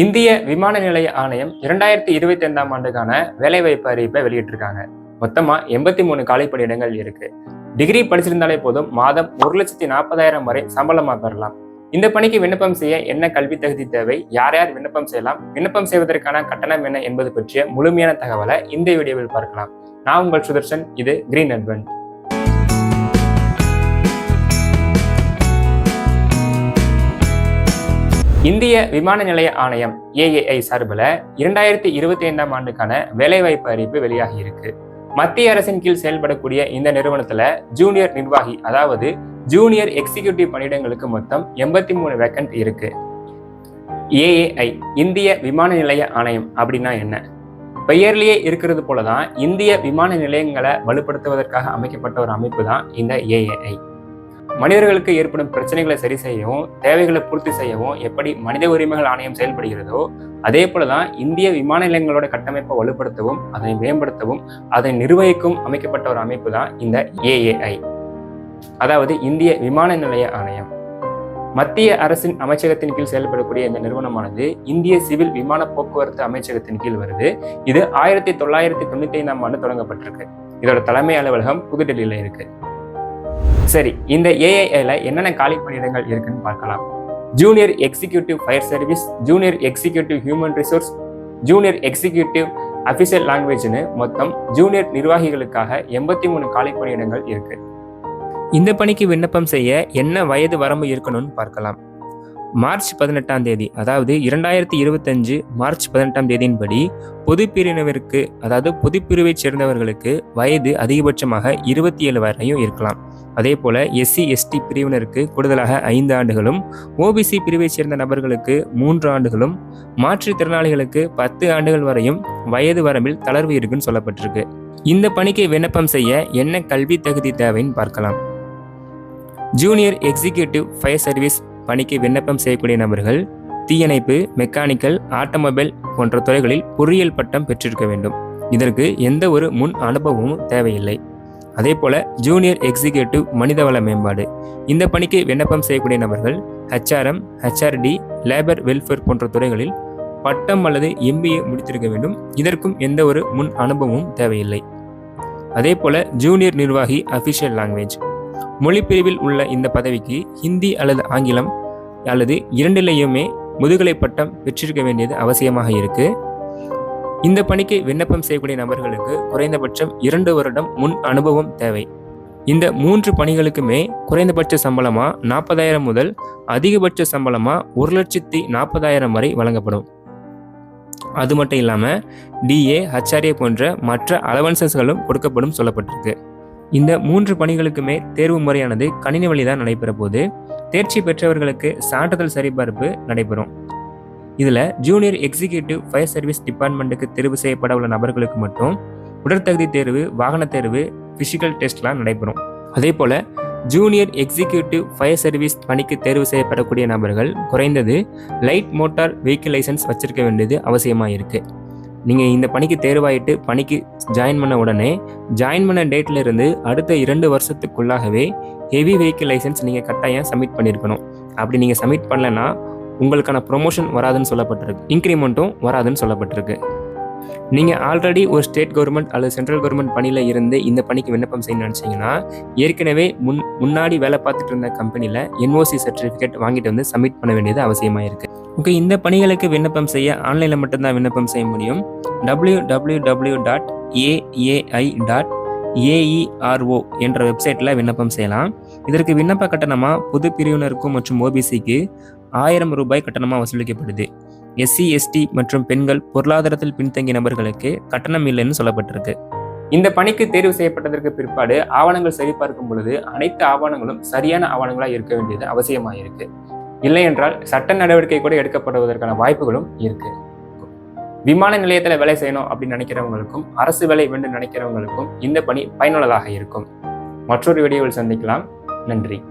இந்திய விமான நிலைய ஆணையம் இரண்டாயிரத்தி இருபத்தி ஐந்தாம் ஆண்டுக்கான வேலைவாய்ப்பு அறிவிப்பை வெளியிட்டிருக்காங்க. மொத்தமா எண்பத்தி மூணு காலிப்பணியிடங்கள் இருக்கு. டிகிரி படிச்சிருந்தாலே போதும் மாதம் ஒரு லட்சத்தி நாற்பதாயிரம் வரை சம்பளமா பெறலாம். இந்த பணிக்கு விண்ணப்பம் செய்ய என்ன கல்வி தகுதி தேவை யார் யார் விண்ணப்பம் செய்யலாம் விண்ணப்பம் செய்வதற்கான கட்டணம் என்ன என்பது பற்றிய முழுமையான தகவலை இந்த வீடியோவில் பார்க்கலாம். நான் உங்கள் சுதர்ஷன் இது கிரீன் அட்வென்ட் இந்திய விமான நிலைய ஆணையம் ஏஏஐ சார்பில் இரண்டாயிரத்தி இருபத்தி ஐந்தாம் ஆண்டுக்கான வேலைவாய்ப்பு அறிவிப்பு வெளியாகி இருக்கு. மத்திய அரசின் கீழ் செயல்படக்கூடிய இந்த நிறுவனத்துல ஜூனியர் நிர்வாகி அதாவது ஜூனியர் எக்ஸிகியூட்டிவ் பணியிடங்களுக்கு மொத்தம் எண்பத்தி மூணு வேக்கன்ட் இருக்கு. ஏஏஐ இந்திய விமான நிலைய ஆணையம் அப்படின்னா என்ன? பெயர்லேயே இருக்கிறது போலதான் இந்திய விமான நிலையங்களை வலுப்படுத்துவதற்காக அமைக்கப்பட்ட ஒரு அமைப்பு தான் இந்த ஏஏஐ மனிதர்களுக்கு ஏற்படும் பிரச்சனைகளை சரி செய்யவும் தேவைகளை பூர்த்தி செய்யவும் எப்படி மனித உரிமைகள் ஆணையம் செயல்படுகிறதோ அதே போலதான் இந்திய விமான நிலையங்களோட கட்டமைப்பை வலுப்படுத்தவும் அதனை மேம்படுத்தவும் அதை நிர்வகிக்கும் அமைக்கப்பட்ட ஒரு அமைப்பு தான் இந்த ஏஏஐ அதாவது இந்திய விமான நிலைய ஆணையம். மத்திய அரசின் அமைச்சகத்தின் கீழ் செயல்படக்கூடிய இந்த நிறுவனமானது இந்திய சிவில் விமான போக்குவரத்து அமைச்சகத்தின் கீழ் வருது. இது ஆயிரத்தி தொள்ளாயிரத்தி தொண்ணூத்தி ஐந்தாம் ஆண்டு தொடங்கப்பட்டிருக்கு. இதோட தலைமை அலுவலகம் புதுடெல்லியில இருக்கு. சரி இந்த ஏஐஐல என்னென்ன காலி பணியிடங்கள் இருக்குன்னு பார்க்கலாம். Junior executive fire service junior executive human resource junior executive official லாங்குவேஜ்னு மொத்தம் ஜூனியர் நிர்வாகிகளுக்காக எண்பத்தி மூணு காலி பணியிடங்கள் இருக்கு. இந்த பணிக்கு விண்ணப்பம் செய்ய என்ன வயது வரம்பு இருக்கணும்னு பார்க்கலாம். மார்ச் பதினெட்டாம் தேதி அதாவது இரண்டாயிரத்தி இருபத்தஞ்சு மார்ச் பதினெட்டாம் தேதியின்படி பொதுப்பிரிவினருக்கு அதாவது பொதுப்பிரிவைச் சேர்ந்தவர்களுக்கு வயது அதிகபட்சமாக இருபத்தி ஏழு வரையும் இருக்கலாம். அதே போல எஸ்சி எஸ்டி பிரிவினருக்கு கூடுதலாக ஐந்து ஆண்டுகளும் ஓபிசி பிரிவைச் சேர்ந்த நபர்களுக்கு மூன்று ஆண்டுகளும் மாற்றுத்திறனாளிகளுக்கு பத்து ஆண்டுகள் வரையும் வயது வரம்பில் தளர்வு இருக்குன்னு சொல்லப்பட்டிருக்கு. இந்த பணிக்கு விண்ணப்பம் செய்ய என்ன கல்வி தகுதி தேவைன்னு பார்க்கலாம். ஜூனியர் எக்ஸிகியூட்டிவ் ஃபயர் சர்வீஸ் பணிக்கு விண்ணப்பம் செய்யக்கூடிய நபர்கள் தீயணைப்பு மெக்கானிக்கல் ஆட்டோமொபைல் போன்ற துறைகளில் பொறியியல் பட்டம் பெற்றிருக்க வேண்டும். இதற்கு எந்த ஒரு முன் அனுபவமும் தேவையில்லை. அதே போல ஜூனியர் எக்ஸிகியூட்டிவ் மனிதவள மேம்பாடு. இந்த பணிக்கு விண்ணப்பம் செய்யக்கூடிய நபர்கள் ஹெச்ஆர்எம் ஹெச்ஆர்டி லேபர் வெல்ஃபேர் போன்ற துறைகளில் பட்டம் அல்லது எம்பிஏ முடித்திருக்க வேண்டும். இதற்கும் எந்த ஒரு முன் அனுபவமும் தேவையில்லை. அதே போல ஜூனியர் நிர்வாகி அஃபிஷியல் லாங்குவேஜ் மொழி பிரிவில் உள்ள இந்த பதவிக்கு ஹிந்தி அல்லது ஆங்கிலம் அல்லது இரண்டிலேயுமே முதுகலை பட்டம் பெற்றிருக்க வேண்டியது அவசியமாக இருக்குது இந்த பணிக்கு விண்ணப்பம் செய்யக்கூடிய நபர்களுக்கு குறைந்தபட்சம் இரண்டு வருடம் முன் அனுபவம் தேவை. இந்த மூன்று பணிகளுக்குமே குறைந்தபட்ச சம்பளமா நாற்பதாயிரம் முதல் அதிகபட்ச சம்பளமா ஒரு லட்சத்தி நாற்பதாயிரம் வரை வழங்கப்படும். அது மட்டும் இல்லாமல் டிஏ ஹச்ஆர்ஏ போன்ற மற்ற அலவன்சஸ்களும் கொடுக்கப்படும் சொல்லப்பட்டிருக்கு. இந்த மூன்று பணிகளுக்குமே தேர்வு முறையானது கணினி வழி தான் நடைபெற போது தேர்ச்சி பெற்றவர்களுக்கு சான்றிதழ் சரிபார்ப்பு நடைபெறும். இதில் ஜூனியர் எக்ஸிகியூட்டிவ் ஃபயர் சர்வீஸ் டிபார்ட்மெண்ட்டுக்கு தேர்வு செய்யப்பட உள்ள நபர்களுக்கு மட்டும் உடற்தகுதி தேர்வு வாகன தேர்வு ஃபிசிக்கல் டெஸ்ட்லாம் நடைபெறும். அதே போல் ஜூனியர் எக்ஸிகியூட்டிவ் ஃபயர் சர்வீஸ் பணிக்கு தேர்வு செய்யப்படக்கூடிய நபர்கள் குறைந்தது லைட் மோட்டார் வெஹிக்கிள் லைசன்ஸ் வச்சிருக்க வேண்டியது அவசியமாக இருக்குது நீங்கள் இந்த பணிக்கு தேர்வாயிட்டு பணிக்கு ஜாயின் பண்ண உடனே ஜாயின் பண்ண டேட்லேருந்து அடுத்த இரண்டு வருஷத்துக்குள்ளாகவே ஹெவி வெஹிக்கிள் லைசன்ஸ் நீங்கள் கட்டாயம் சப்மிட் பண்ணியிருக்கணும் அப்படி நீங்கள் சப்மிட் பண்ணலன்னா உங்களுக்கான ப்ரொமோஷன் வராதுன்னு சொல்லப்பட்டிருக்கு. இன்க்ரிமெண்ட்டும் வராதுன்னு சொல்லப்பட்டிருக்கு. நீங்கள் ஆல்ரெடி ஒரு ஸ்டேட் கவர்மெண்ட் அல்லது சென்ட்ரல் கவர்மெண்ட் பணியில் இருந்து இந்த பணிக்கு விண்ணப்பம் செய்ய நினச்சிங்கன்னா ஏற்கனவே முன் முன்னாடி வேலை பார்த்துட்டு இருந்த கம்பெனியில் என்ஓசி சர்டிஃபிகேட் வாங்கிட்டு வந்து சப்மிட் பண்ண வேண்டியது அவசியமாக இருக்குது ஓகே இந்த பணிகளுக்கு விண்ணப்பம் செய்ய ஆன்லைனில் மட்டும்தான் விண்ணப்பம் செய்ய முடியும். W W W dot AAI dot AERO என்ற வெப்சைட்டில் விண்ணப்பம் செய்யலாம். இதற்கு விண்ணப்ப கட்டணமாக பொது பிரிவினருக்கும் மற்றும் ஓபிசிக்கு ஆயிரம் ரூபாய் கட்டணமாக வசூலிக்கப்படுது. எஸ்சி எஸ்டி மற்றும் பெண்கள் பொருளாதாரத்தில் பின்தங்கிய நபர்களுக்கு கட்டணம் இல்லைன்னு சொல்லப்பட்டிருக்கு. இந்த பணிக்கு தேர்வு செய்யப்பட்டதற்கு பிற்பாடு ஆவணங்கள் சரிபார்க்கும் பொழுது அனைத்து ஆவணங்களும் சரியான ஆவணங்களாக இருக்க வேண்டியது அவசியமாக இருக்கு இல்லை என்றால் சட்ட நடவடிக்கை கூட எடுக்கப்படுவதற்கான வாய்ப்புகளும் இருக்கு. விமான நிலையத்தில் வேலை செய்யணும் அப்படின்னு நினைக்கிறவங்களுக்கும் அரசு வேலை வேண்டும் நினைக்கிறவங்களுக்கும் இந்த பணி பயனுள்ளதாக இருக்கும். மற்றொரு வீடியோவில் சந்திக்கலாம். நன்றி.